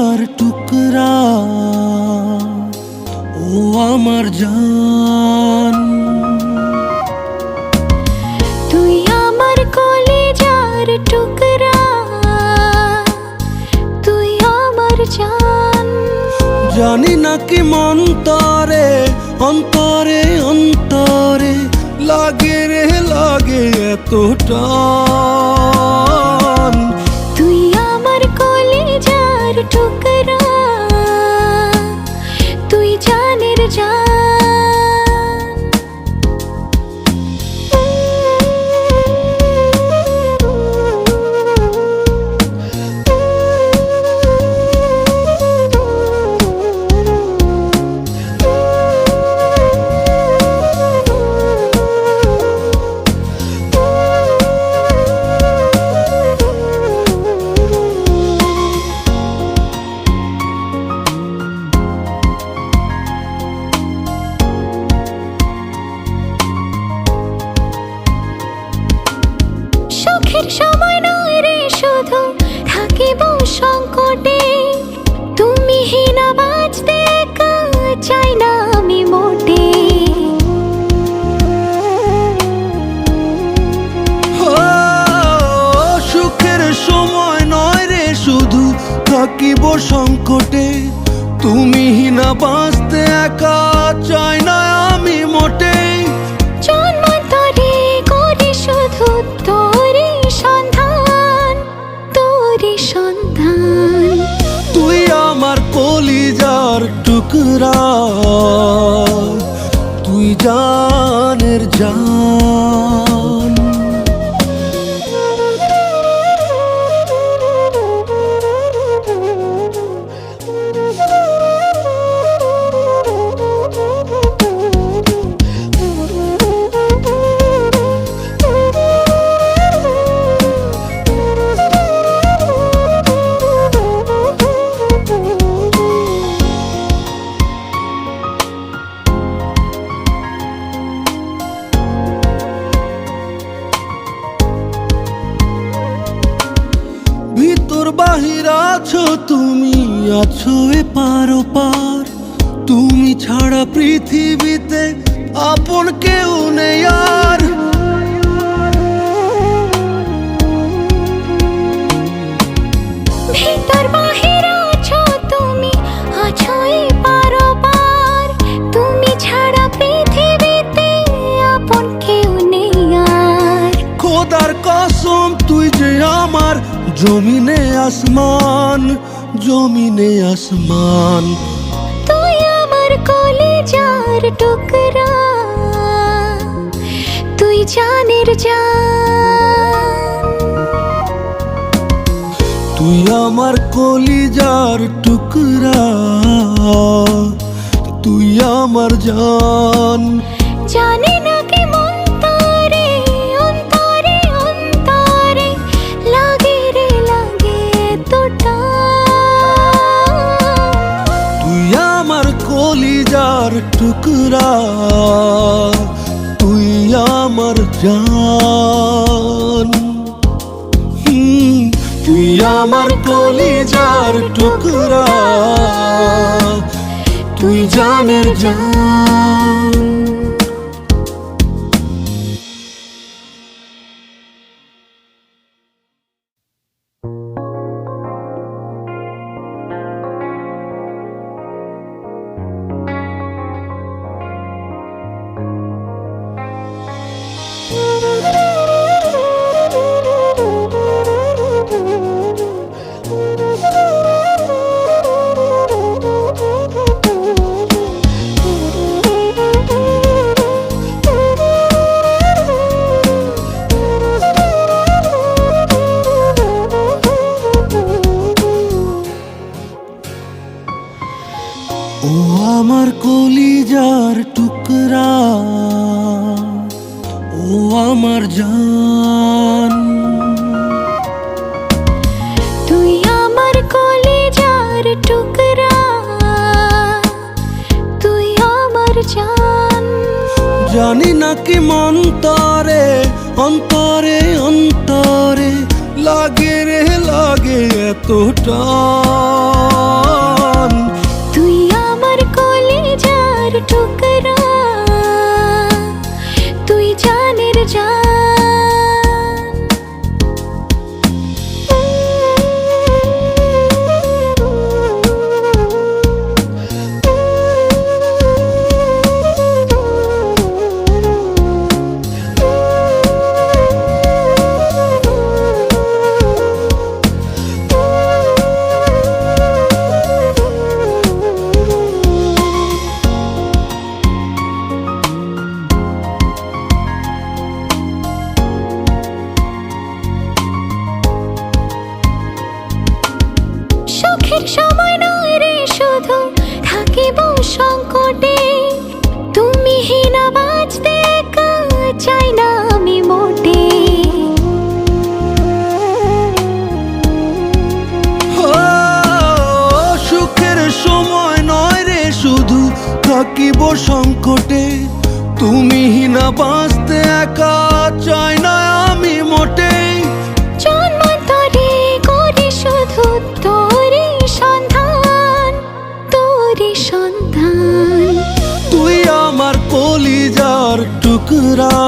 সোনার টুকরা ও আমার জান। তুই আমার কলেজার টুকরা তুই আমার জান। জানি না কি মন তরে অন্তরে অন্তরে লাগে রে লাগে এতটা। কলেজার থাকিব সংকটে। তুমি না বাঁচতে একা চাই না আমি মোটেই জন্মান্তরে করি শুধু তোরই সন্ধান তোরই সন্ধান। তুই আমার কলিজার টুকরা তুই জানের জান। বাহির আছো তুমি আছো এ পারো পার তুমি ছাড়া পৃথিবীতে আপন কেউ নেই আর। ভিতর বাহির আছো তুমি আছো পারোবার তুমি ছাড়া পৃথিবীতে আপন কেউ নেই আর। খোদার কসম তুই যে আমার জমিনে আসমান জমিনে আসমান। তুই আমার কলেজার টুকরা তুই জানের জান। তুই আমার কলিজার টুকরা তুই আমার জান। জানি টুকরা তুই আমার হুম, তুই আমার কলিজার টুকরা। তুই জানের জান। আমার কলিজার টুকরা ও আমার জান। তুই আমার কলেজার টুকরা তুই আমার জান। জানি না কি মন্তরে অন্তরে অন্তরে লাগে রে লাগে এতটা। সঠিক সময় নয় রে শুধু থাকিব সংকটে। তুমি হিনা বাঁচতে চাই না আমি মোটে। সুখের সময় নয় রে শুধু থাকিব সংকটে। তুমি হিনা বাঁচতে একা, চাই না আমি মোটে। টুকরা তুই